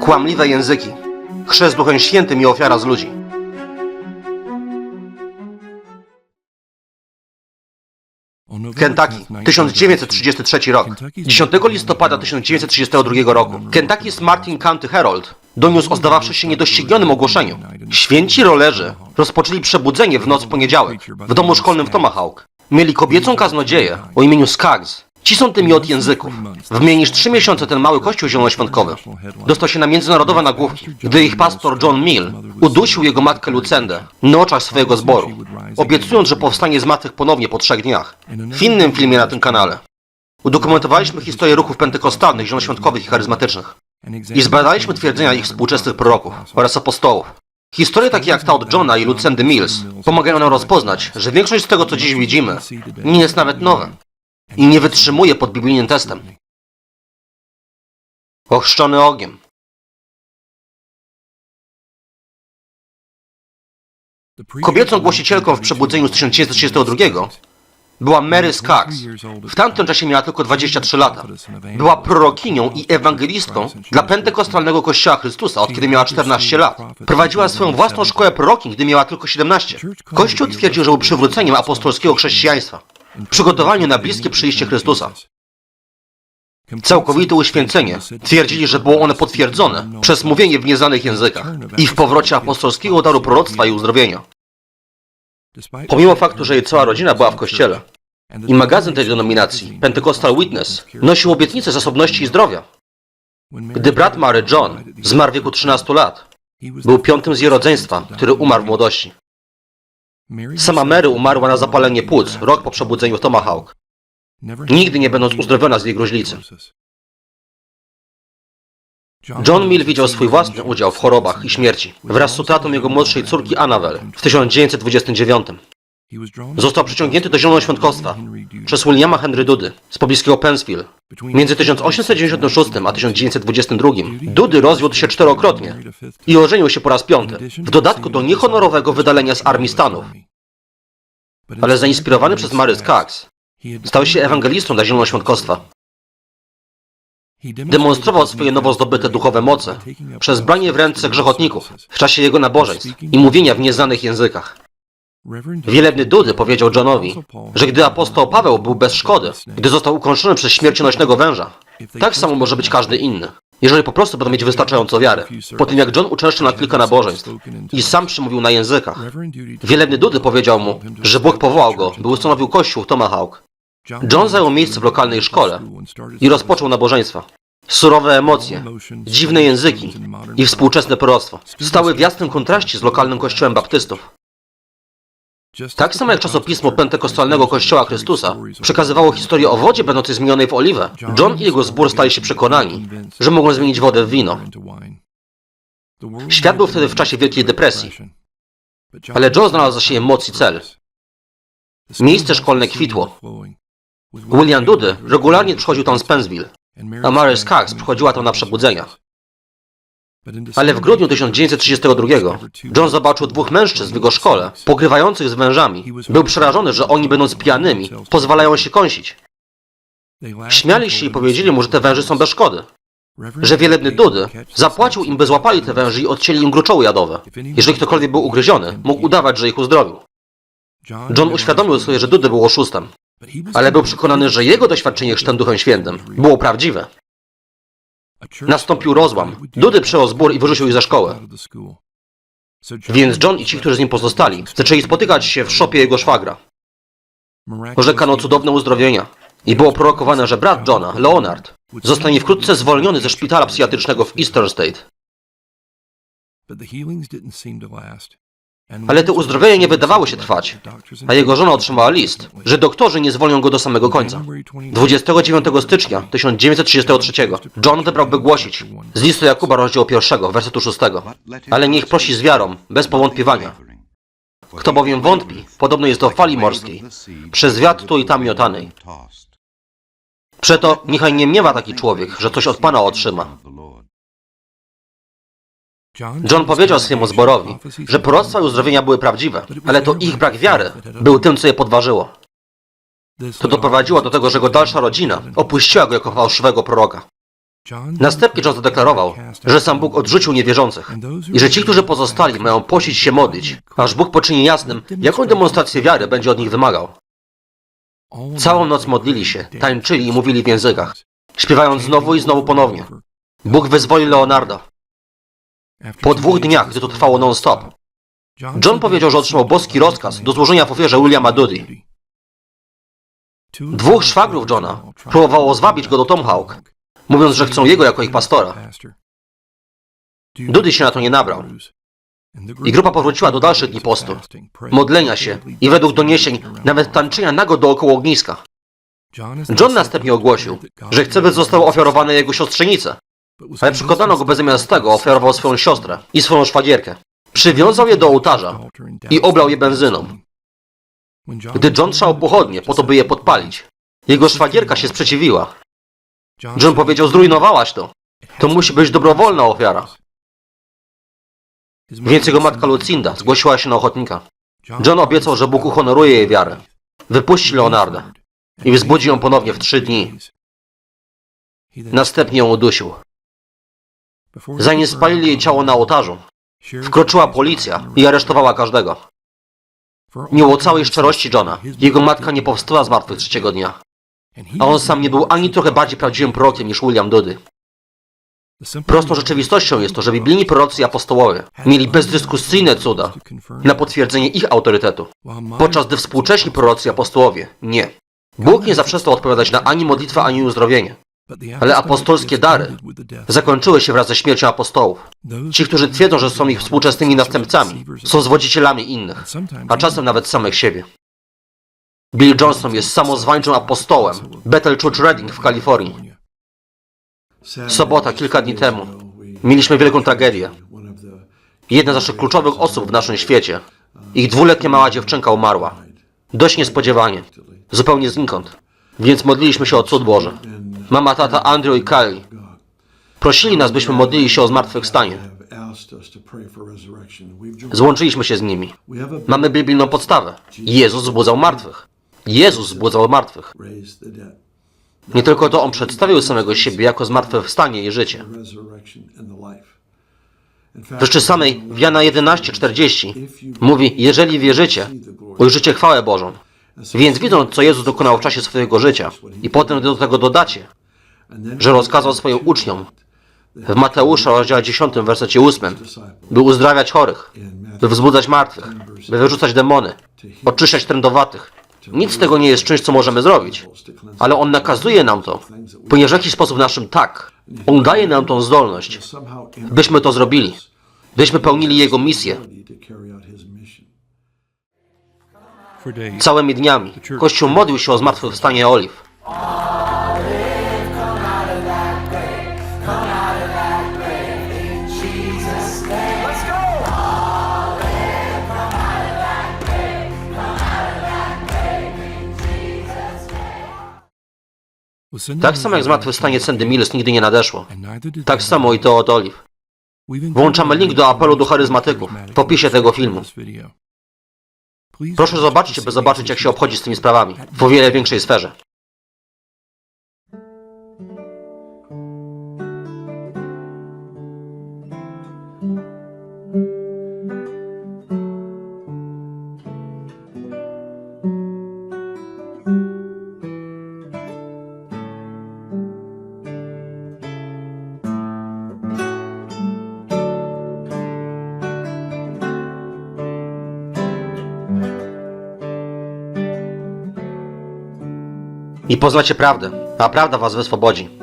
Kłamliwe języki. Chrzest Duchem Świętym i ofiara z ludzi. Kentucky, 1933 rok. 10 listopada 1932 roku. Kentucky's Martin County Herald doniósł o zdawawszy się niedoścignionym ogłoszeniu. Święci rolerzy rozpoczęli przebudzenie w noc w poniedziałek w domu szkolnym w Tomahawk. Mieli kobiecą kaznodzieję o imieniu Skaggs. Ci są tymi od języków. W mniej niż trzy miesiące ten mały kościół zielonoświątkowy dostał się na międzynarodowe nagłówki, gdy ich pastor John Mill udusił jego matkę Lucendę na oczach swojego zboru, obiecując, że powstanie z martwych ponownie po trzech dniach. W innym filmie na tym kanale udokumentowaliśmy historię ruchów pentekostalnych, zielonoświątkowych i charyzmatycznych i zbadaliśmy twierdzenia ich współczesnych proroków oraz apostołów. Historie takie jak ta od Johna i Lucendy Mills pomagają nam rozpoznać, że większość z tego, co dziś widzimy, nie jest nawet nowe i nie wytrzymuje pod biblijnym testem. Ochrzczony ogniem. Kobiecą głosicielką w przebudzeniu z 1932 była Mary Skaggs. W tamtym czasie miała tylko 23 lata. Była prorokinią i ewangelistką dla pentekostalnego Kościoła Chrystusa, od kiedy miała 14 lat. Prowadziła swoją własną szkołę prorokin, gdy miała tylko 17. Kościół twierdził, że był przywróceniem apostolskiego chrześcijaństwa, przygotowaniu na bliskie przyjście Chrystusa. Całkowite uświęcenie. Twierdzili, że było one potwierdzone przez mówienie w nieznanych językach i w powrocie apostolskiego daru proroctwa i uzdrowienia. Pomimo faktu, że jej cała rodzina była w kościele i magazyn tej denominacji, Pentecostal Witness, nosił obietnicę zasobności i zdrowia. Gdy brat Mary John zmarł w wieku 13 lat, był piątym z jej rodzeństwa, który umarł w młodości. Sama Mary umarła na zapalenie płuc rok po przebudzeniu w Tomahawk, nigdy nie będąc uzdrowiona z jej gruźlicy. John Mill widział swój własny udział w chorobach i śmierci wraz z utratą jego młodszej córki Annabel w 1929. Został przyciągnięty do zielonoświątkowstwa przez Williama Henry Dudy z pobliskiego Pennsville. Między 1896 a 1922 Dudy rozwiódł się czterokrotnie i ożenił się po raz piąty, w dodatku do niehonorowego wydalenia z Armii Stanów. Ale zainspirowany przez Mary Skaggs, stał się ewangelistą dla zielonoświątkowstwa. Demonstrował swoje nowo zdobyte duchowe moce przez branie w ręce grzechotników w czasie jego nabożeństw i mówienia w nieznanych językach. Wielebny Dudy powiedział Johnowi, że gdy apostoł Paweł był bez szkody, gdy został ukończony przez śmiercionośnego węża, tak samo może być każdy inny, jeżeli po prostu będą mieć wystarczająco wiary. Po tym jak John uczęszczał na kilka nabożeństw i sam przemówił na językach, wielebny Dudy powiedział mu, że Bóg powołał go, by ustanowił kościół w Tomahawk. John zajął miejsce w lokalnej szkole i rozpoczął nabożeństwa. Surowe emocje, dziwne języki i współczesne proroctwo stały w jasnym kontraście z lokalnym kościołem baptystów. Tak samo jak czasopismo pentekostalnego Kościoła Chrystusa przekazywało historię o wodzie będącej zmienionej w oliwę, John i jego zbór stali się przekonani, że mogą zmienić wodę w wino. Świat był wtedy w czasie Wielkiej Depresji, ale John znalazł za siebie moc i cel. Miejsce szkolne kwitło. William Dudy regularnie przychodził tam z Pennsville, a Mary Skaggs przychodziła tam na przebudzenia. Ale w grudniu 1932 John zobaczył dwóch mężczyzn w jego szkole, pogrywających z wężami. Był przerażony, że oni, będąc pijanymi, pozwalają się kąsić. Śmiali się i powiedzieli mu, że te węże są bez szkody. Że wielebny Dudy zapłacił im, by złapali te węże i odcięli im gruczoły jadowe. Jeżeli ktokolwiek był ugryziony, mógł udawać, że ich uzdrowił. John uświadomił sobie, że Dudy był oszustem, ale był przekonany, że jego doświadczenie chrztem Duchem Świętym było prawdziwe. Nastąpił rozłam. Dudy przejął zbór i wyrzucił ich ze szkoły. Więc John i ci, którzy z nim pozostali, zaczęli spotykać się w szopie jego szwagra. Orzekano cudowne uzdrowienia. I było prorokowane, że brat Johna, Leonard, zostanie wkrótce zwolniony ze szpitala psychiatrycznego w Eastern State. Ale te uzdrowienia nie wydawały się trwać, a jego żona otrzymała list, że doktorzy nie zwolnią go do samego końca. 29 stycznia 1933 John wybrał, by głosić z listu Jakuba rozdziału 1, wersetu 6. Ale niech prosi z wiarą, bez powątpiewania. Kto bowiem wątpi, podobno jest do fali morskiej, przez wiatr tu i tam miotanej. Przeto niechaj nie miewa taki człowiek, że coś od Pana otrzyma. John powiedział swojemu zborowi, że proroctwa i uzdrowienia były prawdziwe, ale to ich brak wiary był tym, co je podważyło. To doprowadziło do tego, że jego dalsza rodzina opuściła go jako fałszywego proroka. Następnie John zadeklarował, że sam Bóg odrzucił niewierzących i że ci, którzy pozostali, mają posić się modlić, aż Bóg poczyni jasnym, jaką demonstrację wiary będzie od nich wymagał. Całą noc modlili się, tańczyli i mówili w językach, śpiewając znowu i znowu ponownie. Bóg wyzwoli Leonarda. Po dwóch dniach, gdy to trwało non-stop, John powiedział, że otrzymał boski rozkaz do złożenia w ofierze Williama Doody. Dwóch szwagrów Johna próbowało zwabić go do Tomahawk, mówiąc, że chcą jego jako ich pastora. Dudy się na to nie nabrał. I grupa powróciła do dalszych dni postu, modlenia się i według doniesień nawet tańczenia nago dookoła ogniska. John następnie ogłosił, że chce, by zostały ofiarowane jego siostrzenice, ale przekonano go, by zamiast tego ofiarował swoją siostrę i swoją szwagierkę. Przywiązał je do ołtarza i oblał je benzyną. Gdy John trzał pochodnie po to, by je podpalić, jego szwagierka się sprzeciwiła. John powiedział, zrujnowałaś to. To musi być dobrowolna ofiara. Więc jego matka Lucinda zgłosiła się na ochotnika. John obiecał, że Bóg uhonoruje jej wiarę. Wypuści Leonarda i wzbudzi ją ponownie w trzy dni. Następnie ją udusił. Zanim spalili jej ciało na ołtarzu, wkroczyła policja i aresztowała każdego. Mimo całej szczerości Johna, jego matka nie powstała z martwych trzeciego dnia. A on sam nie był ani trochę bardziej prawdziwym prorokiem niż William Dudy. Prostą rzeczywistością jest to, że biblijni prorocy i apostołowie mieli bezdyskusyjne cuda na potwierdzenie ich autorytetu, podczas gdy współcześni prorocy i apostołowie nie. Bóg nie zaprzestał odpowiadać na ani modlitwę, ani uzdrowienie, ale apostolskie dary zakończyły się wraz ze śmiercią apostołów. Ci, którzy twierdzą, że są ich współczesnymi następcami, są zwodzicielami innych, a czasem nawet samych siebie. Bill Johnson jest samozwańczym apostołem Bethel Church Reading w Kalifornii. Sobota, kilka dni temu, mieliśmy wielką tragedię. Jedna z naszych kluczowych osób w naszym świecie, ich dwuletnia mała dziewczynka umarła. Dość niespodziewanie, zupełnie znikąd. Więc modliliśmy się o cud Boży. Mama, tata, Andrew i Kylie prosili nas, byśmy modlili się o zmartwychwstanie. Złączyliśmy się z nimi. Mamy biblijną podstawę. Jezus zbudzał martwych. Jezus zbudzał martwych. Nie tylko to On przedstawił samego siebie jako zmartwychwstanie i życie. W rzeczy samej w Jana 11:40 mówi, jeżeli wierzycie, ujrzycie chwałę Bożą. Więc widząc, co Jezus dokonał w czasie swojego życia i potem do tego dodacie, że rozkazał swoim uczniom w Mateusza rozdziale 10, wersecie 8, by uzdrawiać chorych, by wzbudzać martwych, by wyrzucać demony, oczyszczać trędowatych. Nic z tego nie jest czymś, co możemy zrobić, ale On nakazuje nam to, ponieważ w jakiś sposób naszym tak, On daje nam tą zdolność, byśmy to zrobili, byśmy pełnili Jego misję. Całymi dniami Kościół modlił się o zmartwychwstanie Oliw. Tak samo jak zmartwychwstanie Sandy Mills nigdy nie nadeszło. Tak samo i to od Oliw. Włączamy link do apelu do charyzmatyków w opisie tego filmu. Proszę zobaczyć, by zobaczyć, jak się obchodzi z tymi sprawami w o wiele większej sferze. I poznacie prawdę, a prawda was wyswobodzi.